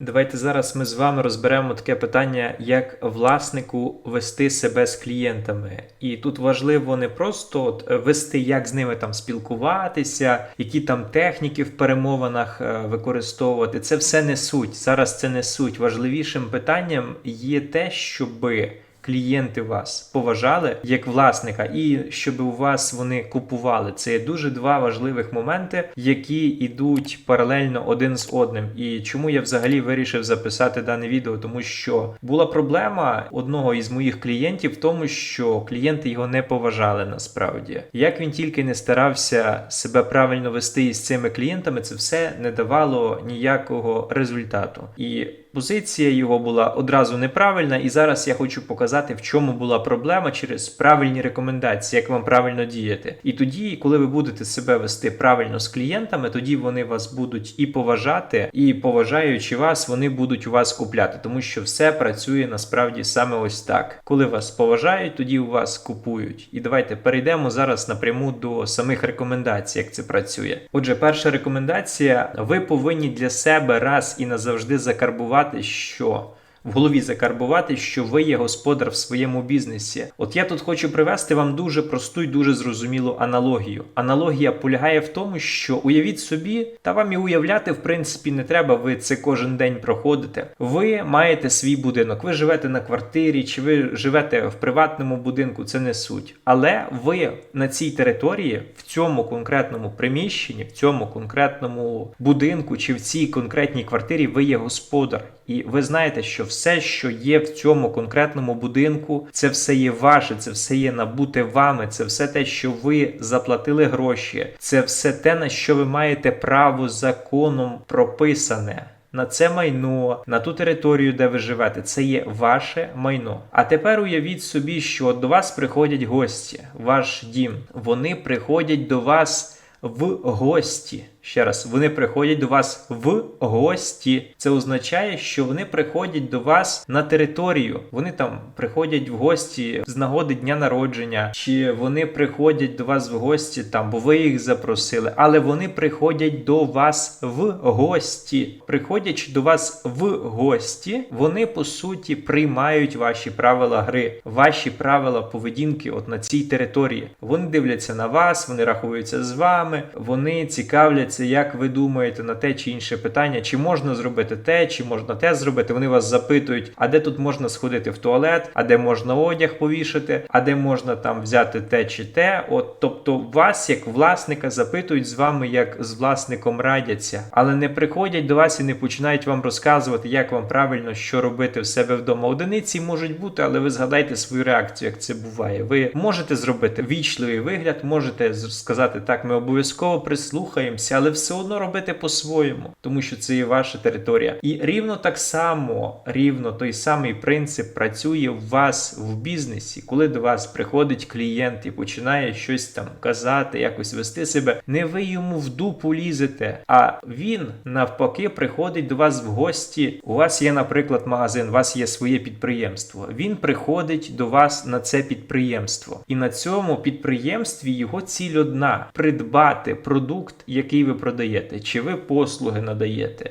Давайте зараз ми з вами розберемо таке питання, як власнику вести себе з клієнтами. І тут важливо не просто от вести, як з ними там спілкуватися, які там техніки в перемовинах е, використовувати. Це все не суть. Зараз це не суть. Важливішим питанням є те, щоби. Клієнти вас поважали як власника, і щоб у вас вони купували. Це є дуже два важливих моменти, які йдуть паралельно один з одним. І чому я взагалі вирішив записати дане відео? Тому що була проблема одного із моїх клієнтів в тому, що клієнти його не поважали насправді. Як він тільки не старався себе правильно вести із цими клієнтами, це все не давало ніякого результату. І позиція його була одразу неправильна, і зараз я хочу показати, в чому була проблема через правильні рекомендації, як вам правильно діяти. І тоді, коли ви будете себе вести правильно з клієнтами, тоді вони вас будуть і поважати, і поважаючи вас, вони будуть у вас купляти, тому що все працює насправді саме ось так. Коли вас поважають, тоді у вас купують. І давайте перейдемо зараз напряму до самих рекомендацій, як це працює. Отже, перша рекомендація: ви повинні для себе раз і назавжди закарбувати, що. В голові закарбувати, що ви є господар в своєму бізнесі. От я тут хочу привести вам дуже просту і дуже зрозумілу аналогію. Аналогія полягає в тому, що уявіть собі, та вам і уявляти, в принципі, не треба, ви це кожен день проходите. Ви маєте свій будинок, ви живете на квартирі, чи ви живете в приватному будинку, це не суть. Але ви на цій території, в цьому конкретному приміщенні, в цьому конкретному будинку чи в цій конкретній квартирі, ви є господар. І ви знаєте, що все, що є в цьому конкретному будинку, це все є ваше, це все є набуте вами, це все те, що ви заплатили гроші, це все те, на що ви маєте право законом прописане. На це майно, на ту територію, де ви живете, це є ваше майно. А тепер уявіть собі, що до вас приходять гості, ваш дім. Вони приходять до вас в гості. Ще раз, вони приходять до вас в гості. Це означає, що вони приходять до вас на територію. Вони там приходять в гості з нагоди дня народження, чи вони приходять до вас в гості там, бо ви їх запросили. Але вони приходять до вас в гості. Приходячи до вас в гості, вони по суті приймають ваші правила гри, ваші правила поведінки от на цій території. Вони дивляться на вас, вони рахуються з вами, вони цікавляться, як ви думаєте на те чи інше питання, чи можна зробити те, чи можна те зробити. Вони вас запитують, а де тут можна сходити в туалет, а де можна одяг повішати, а де можна там взяти те чи те. От тобто, вас, як власника, запитують з вами, як з власником радяться, але не приходять до вас і не починають вам розказувати, як вам правильно що робити в себе вдома. Одиниці можуть бути, але ви згадайте свою реакцію, як це буває. Ви можете зробити вічливий вигляд, можете сказати так, ми обов'язково прислухаємося, але все одно робити по-своєму, тому що це є ваша територія. І рівно так само, рівно той самий принцип працює у вас в бізнесі, коли до вас приходить клієнт і починає щось там казати, якось вести себе. Не ви йому в дупу лізете, а він навпаки приходить до вас в гості. У вас є, наприклад, магазин, у вас є своє підприємство. Він приходить до вас на це підприємство, і на цьому підприємстві його ціль одна: придбати продукт, який ви продаєте, чи ви послуги надаєте.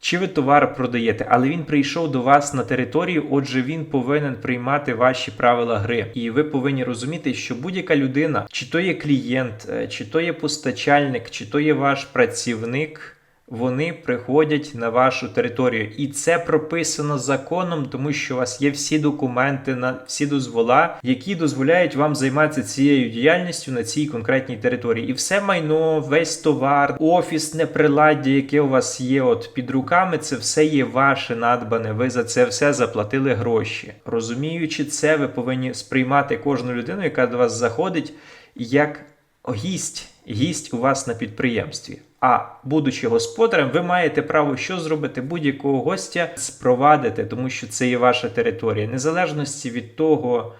Чи ви товар продаєте, але він прийшов до вас на територію, отже, він повинен приймати ваші правила гри. І ви повинні розуміти, що будь-яка людина, чи то є клієнт, е, чи то є постачальник, чи то є ваш працівник. Вони приходять на вашу територію, і це прописано законом, тому що у вас є всі документи на всі дозвола, які дозволяють вам займатися цією діяльністю на цій конкретній території. І все майно, весь товар, офісне приладдя, яке у вас є от під руками, це все є ваше надбане. Ви за це все заплатили гроші. Розуміючи це, ви повинні сприймати кожну людину, яка до вас заходить, як гість, гість у вас на підприємстві. А будучи господарем, ви маєте право що зробити будь-якого гостя спровадити, тому що це є ваша територія, незалежності від того.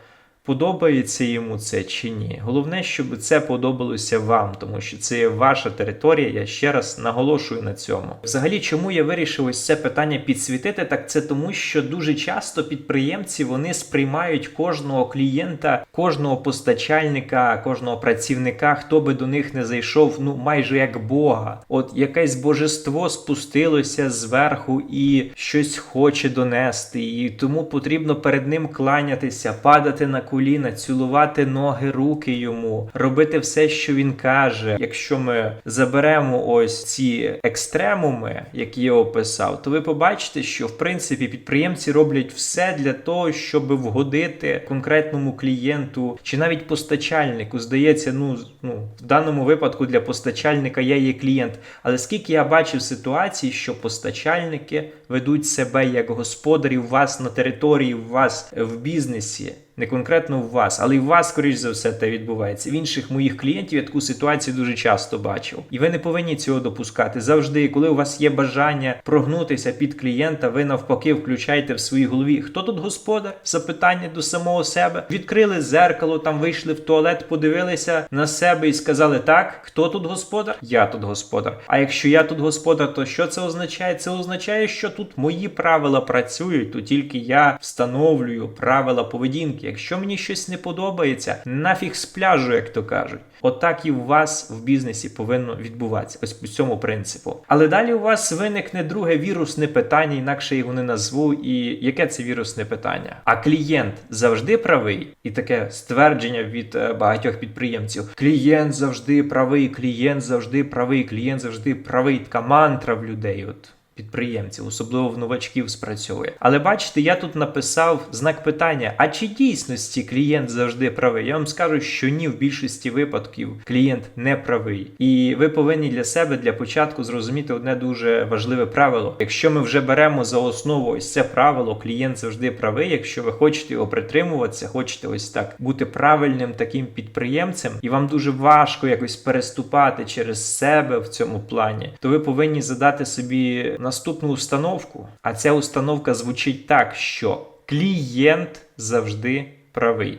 Подобається йому це чи ні. Головне, щоб це подобалося вам, тому що це є ваша територія. Я ще раз наголошую на цьому. Взагалі, чому я вирішив ось це питання підсвітити? Так це тому, що дуже часто підприємці вони сприймають кожного клієнта, кожного постачальника, кожного працівника, хто би до них не зайшов, ну майже як Бога. От якесь божество спустилося зверху і щось хоче донести, і тому потрібно перед ним кланятися, падати на коліна, цілувати ноги, руки йому, робити все, що він каже. Якщо ми заберемо ось ці екстремуми, які я описав, то ви побачите, що в принципі підприємці роблять все для того, щоб вгодити конкретному клієнту чи навіть постачальнику. Здається, ну, ну в даному випадку для постачальника я є клієнт. Але скільки я бачив ситуацій, що постачальники ведуть себе як господарі у вас на території, у вас в бізнесі. Не конкретно в вас, але й в вас, скоріш за все, те відбувається. В інших моїх клієнтів я таку ситуацію дуже часто бачив. І ви не повинні цього допускати. Завжди, коли у вас є бажання прогнутися під клієнта, ви навпаки включаєте в своїй голові. Хто тут господар? Запитання до самого себе. Відкрили зеркало, там вийшли в туалет, подивилися на себе і сказали: так, хто тут господар? Я тут господар. А якщо я тут господар, то що це означає? Це означає, що тут мої правила працюють, то тільки я встановлюю правила поведінки. Якщо мені щось не подобається, нафіг з пляжу, як то кажуть. Отак і у вас в бізнесі повинно відбуватися. Ось по цьому принципу. Але далі у вас виникне друге вірусне питання, інакше його не назву. І яке це вірусне питання? А клієнт завжди правий? І таке ствердження від е, багатьох підприємців: клієнт завжди правий, клієнт завжди правий, клієнт завжди правий. Така мантра в людей. От підприємців, особливо в новачків спрацьовує. Але бачите, я тут написав знак питання: а чи дійсності клієнт завжди правий? Я вам скажу, що ні, в більшості випадків клієнт не правий. І ви повинні для себе для початку зрозуміти одне дуже важливе правило. Якщо ми вже беремо за основу ось це правило, клієнт завжди правий. Якщо ви хочете його притримуватися, хочете ось так бути правильним таким підприємцем, і вам дуже важко якось переступати через себе в цьому плані, то ви повинні задати собі наступну установку. А ця установка звучить так, що клієнт завжди правий.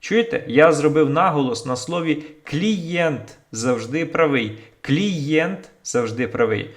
Чуєте? Я зробив наголос на слові клієнт завжди правий. Клієнт завжди правий.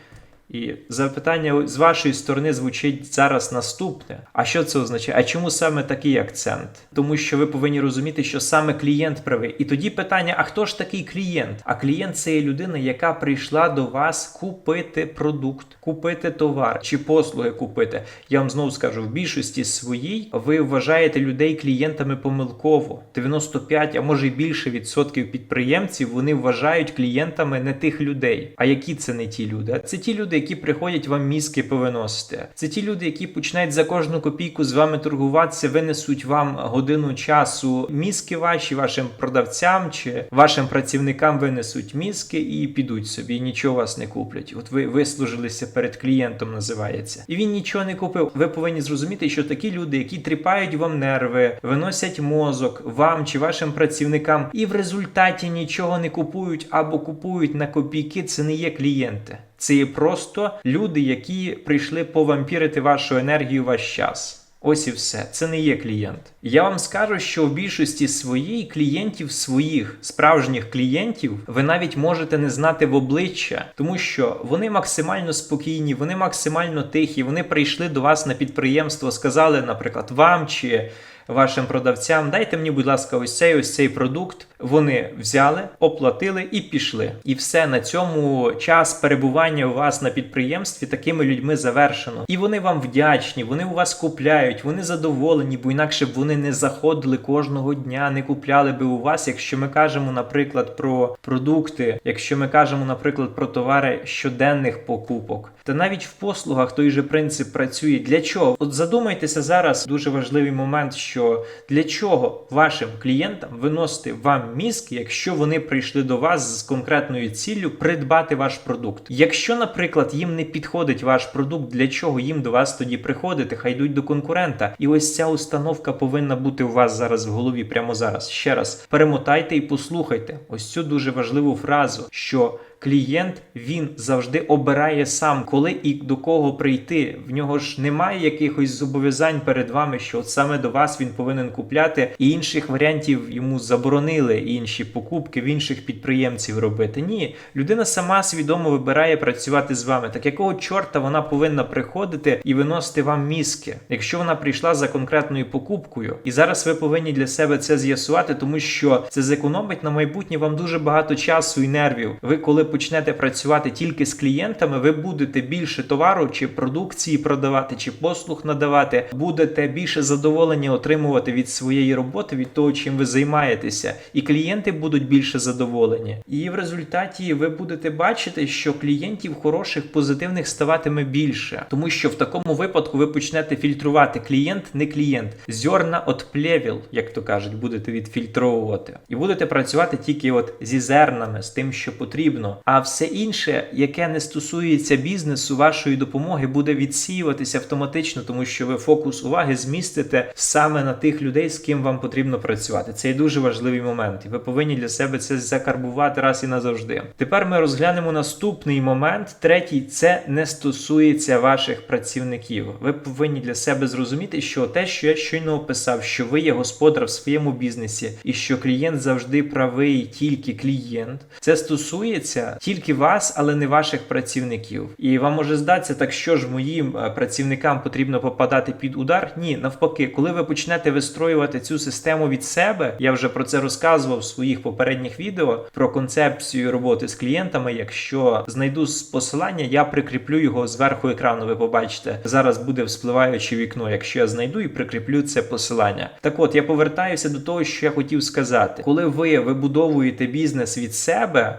І запитання з вашої сторони звучить зараз наступне. А що це означає? А чому саме такий акцент? Тому що ви повинні розуміти, що саме клієнт правий. І тоді питання: а хто ж такий клієнт? А клієнт це є людина, яка прийшла до вас купити продукт, купити товар чи послуги купити. Я вам знову скажу, в більшості своїй ви вважаєте людей клієнтами помилково. 95, а може й більше відсотків підприємців вони вважають клієнтами не тих людей. А які це не ті люди? Це ті люди, які приходять вам мізки повиносити. Це ті люди, які починають за кожну копійку з вами торгуватися, винесуть вам годину часу мізки ваші, вашим продавцям чи вашим працівникам винесуть мізки і підуть собі, нічого вас не куплять. От ви вислужилися перед клієнтом, називається. І він нічого не купив. Ви повинні зрозуміти, що такі люди, які тріпають вам нерви, виносять мозок вам чи вашим працівникам, і в результаті нічого не купують або купують на копійки, це не є клієнти. Це є просто люди, які прийшли повампірити вашу енергію, ваш час. Ось і все. Це не є клієнт. Я вам скажу, що в більшості своїй клієнтів своїх справжніх клієнтів ви навіть можете не знати в обличчя, тому що вони максимально спокійні, вони максимально тихі. Вони прийшли до вас на підприємство, сказали, наприклад, вам чи вашим продавцям, дайте мені, будь ласка, ось цей ось цей продукт. Вони взяли, оплатили і пішли. І все на цьому час перебування у вас на підприємстві такими людьми завершено. І вони вам вдячні, вони у вас купляють, вони задоволені, бо інакше б вони не заходили кожного дня, не купляли би у вас. Якщо ми кажемо, наприклад, про продукти, якщо ми кажемо, наприклад, про товари щоденних покупок, та навіть в послугах той же принцип працює. Для чого? От задумайтеся зараз, дуже важливий момент, що для чого вашим клієнтам виносити вам мізки, якщо вони прийшли до вас з конкретною ціллю придбати ваш продукт. Якщо, наприклад, їм не підходить ваш продукт, для чого їм до вас тоді приходити? Хай йдуть до конкурента. І ось ця установка повинна бути у вас зараз в голові, прямо зараз. Ще раз перемотайте і послухайте ось цю дуже важливу фразу, що клієнт він завжди обирає сам, коли і до кого прийти. В нього ж немає якихось зобов'язань перед вами, що от саме до вас він повинен купляти, і інших варіантів йому заборонили інші покупки в інших підприємців робити. Ні, людина сама свідомо вибирає працювати з вами. Так якого чорта вона повинна приходити і виносити вам мізки, якщо вона прийшла за конкретною покупкою, і зараз ви повинні для себе це з'ясувати, тому що це зекономить на майбутнє вам дуже багато часу і нервів. Ви коли почнете працювати тільки з клієнтами, ви будете більше товару чи продукції продавати, чи послуг надавати, будете більше задоволення отримувати від своєї роботи, від того, чим ви займаєтеся, і клієнти будуть більше задоволені. І в результаті ви будете бачити, що клієнтів хороших, позитивних ставатиме більше, тому що в такому випадку ви почнете фільтрувати клієнт, не клієнт. Зерна от плевіл, як то кажуть, будете відфільтровувати, і будете працювати тільки от зі зернами, з тим, що потрібно. А все інше, яке не стосується бізнесу, вашої допомоги, буде відсіюватися автоматично, тому що ви фокус уваги змістите саме на тих людей, з ким вам потрібно працювати. Це є дуже важливий момент, і ви повинні для себе це закарбувати раз і назавжди. Тепер ми розглянемо наступний момент. Третій це не стосується ваших працівників. Ви повинні для себе зрозуміти, що те, що я щойно описав, що ви є господар в своєму бізнесі, і що клієнт завжди правий, тільки клієнт, це стосується тільки вас, але не ваших працівників. І вам може здатися, так що ж моїм е, працівникам потрібно попадати під удар? Ні, навпаки, коли ви почнете вистроювати цю систему від себе, я вже про це розказував в своїх попередніх відео про концепцію роботи з клієнтами. Якщо знайду посилання, я прикріплю його зверху екрану. Ви побачите, зараз буде вспливаюче вікно, якщо я знайду і прикріплю це посилання. Так от я повертаюся до того, що я хотів сказати, коли ви вибудовуєте бізнес від себе,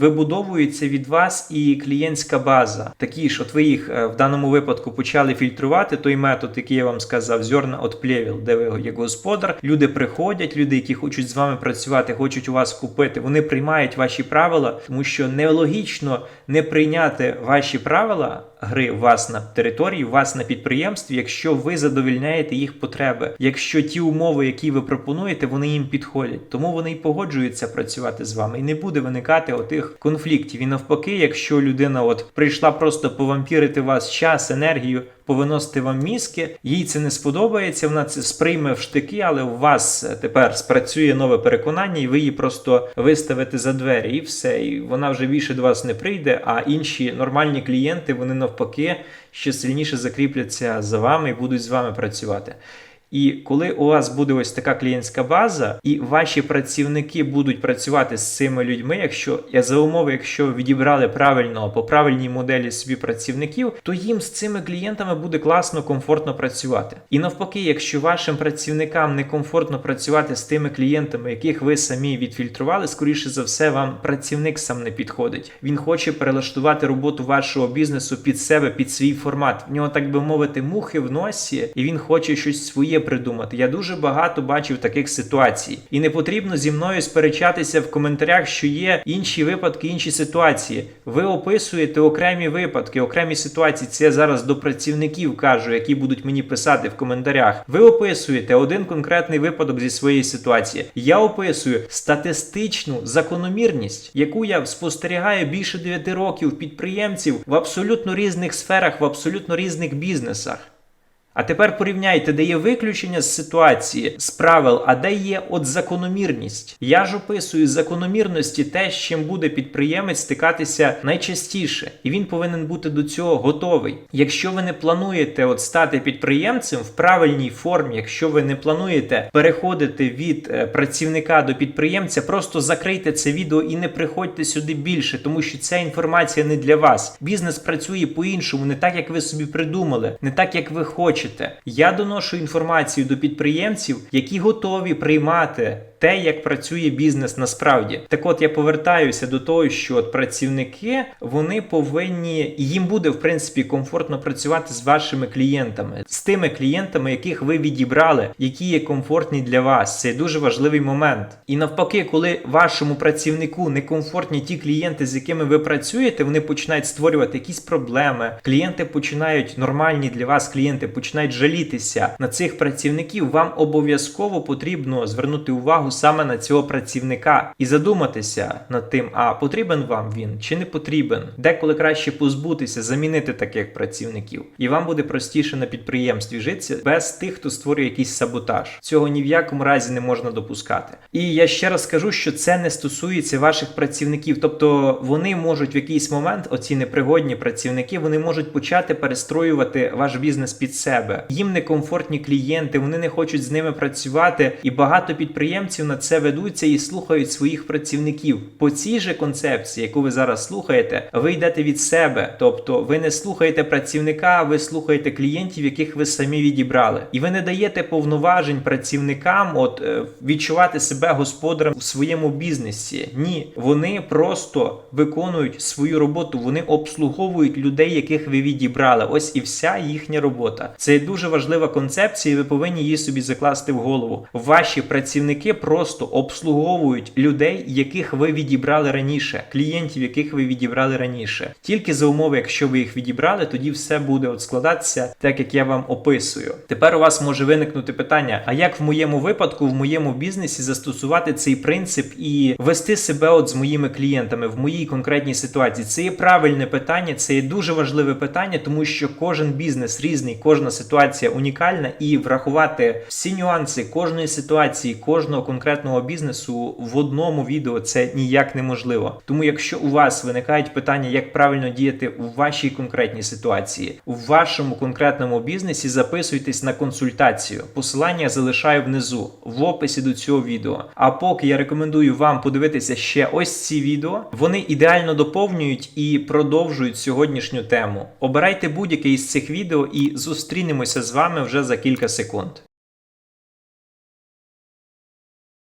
вибудовується від вас і клієнтська база. Такі ж, от ви їх е, в даному випадку почали фільтрувати. Той метод, який я вам сказав, зерна от плевіл, де ви як господар. Люди приходять, люди, які хочуть з вами працювати, хочуть у вас купити. Вони приймають ваші правила, тому що нелогічно не прийняти ваші правила гри вас на території, вас на підприємстві, якщо ви задовільняєте їх потреби, якщо ті умови, які ви пропонуєте, вони їм підходять, тому вони й погоджуються працювати з вами, і не буде виникати отих конфліктів. І навпаки, якщо людина от прийшла просто повампірити вас час, енергію. Повиносити вам мізки, їй це не сподобається. Вона це сприйме в штики, але у вас тепер спрацює нове переконання, і ви її просто виставите за двері, і все. І вона вже більше до вас не прийде. А інші нормальні клієнти вони навпаки ще сильніше закріпляться за вами і будуть з вами працювати. І коли у вас буде ось така клієнтська база, і ваші працівники будуть працювати з цими людьми, якщо я за умови, якщо відібрали правильно по правильній моделі собі працівників, то їм з цими клієнтами буде класно, комфортно працювати. І навпаки, якщо вашим працівникам не комфортно працювати з тими клієнтами, яких ви самі відфільтрували, скоріше за все, вам працівник сам не підходить. Він хоче перелаштувати роботу вашого бізнесу під себе, під свій формат. В нього, так би мовити, мухи в носі, і він хоче щось своє придумати. Я дуже багато бачив таких ситуацій, і не потрібно зі мною сперечатися в коментарях, що є інші випадки, інші ситуації. Ви описуєте окремі випадки, окремі ситуації. Це я зараз до працівників кажу, які будуть мені писати в коментарях. Ви описуєте один конкретний випадок зі своєї ситуації. Я описую статистичну закономірність, яку я спостерігаю більше 9 років підприємців в абсолютно різних сферах, в абсолютно різних бізнесах. А тепер порівняйте, де є виключення з ситуації, з правил, а де є от закономірність. Я ж описую закономірності те, з чим буде підприємець стикатися найчастіше, і він повинен бути до цього готовий. Якщо ви не плануєте от стати підприємцем в правильній формі, якщо ви не плануєте переходити від е, працівника до підприємця, просто закрийте це відео і не приходьте сюди більше, тому що ця інформація не для вас. Бізнес працює по-іншому, не так, як ви собі придумали, не так, як ви хочете. Я доношу інформацію до підприємців, які готові приймати те, як працює бізнес насправді. Так от я повертаюся до того, що от працівники вони повинні їм буде в принципі комфортно працювати з вашими клієнтами, з тими клієнтами, яких ви відібрали, які є комфортні для вас. Це дуже важливий момент. І навпаки, коли вашому працівнику некомфортні ті клієнти, з якими ви працюєте, вони починають створювати якісь проблеми. Клієнти починають нормальні для вас клієнти починають жалітися на цих працівників. Вам обов'язково потрібно звернути увагу саме на цього працівника і задуматися над тим, а потрібен вам він чи не потрібен. Деколи краще позбутися, замінити таких працівників, і вам буде простіше на підприємстві житися без тих, хто створює якийсь саботаж. Цього ні в якому разі не можна допускати. І я ще раз скажу, що це не стосується ваших працівників, тобто вони можуть в якийсь момент, оці непригодні працівники, вони можуть почати перестроювати ваш бізнес під себе. Їм некомфортні клієнти, вони не хочуть з ними працювати, і багато підприємців на це ведуться і слухають своїх працівників. По цій же концепції, яку ви зараз слухаєте, ви йдете від себе, тобто ви не слухаєте працівника, ви слухаєте клієнтів, яких ви самі відібрали, і ви не даєте повноважень працівникам, от е, відчувати себе господарем в своєму бізнесі. Ні, вони просто виконують свою роботу, вони обслуговують людей, яких ви відібрали. Ось і вся їхня робота. Це дуже важлива концепція, і ви повинні її собі закласти в голову. Ваші працівники просто обслуговують людей, яких ви відібрали раніше, клієнтів, яких ви відібрали раніше. Тільки за умови, якщо ви їх відібрали, тоді все буде от складатися так, як я вам описую. Тепер у вас може виникнути питання: а як в моєму випадку, в моєму бізнесі застосувати цей принцип і вести себе от з моїми клієнтами в моїй конкретній ситуації? Це є правильне питання, це є дуже важливе питання, тому що кожен бізнес різний, кожна ситуація унікальна, і врахувати всі нюанси кожної ситуації, кожного конкретного бізнесу в одному відео це ніяк неможливо. Тому, якщо у вас виникають питання, як правильно діяти у вашій конкретній ситуації, у вашому конкретному бізнесі, записуйтесь на консультацію. Посилання залишаю внизу в описі до цього відео. А поки я рекомендую вам подивитися ще ось ці відео, вони ідеально доповнюють і продовжують сьогоднішню тему. Обирайте будь-яке із цих відео і зустрінемося з вами вже за кілька секунд.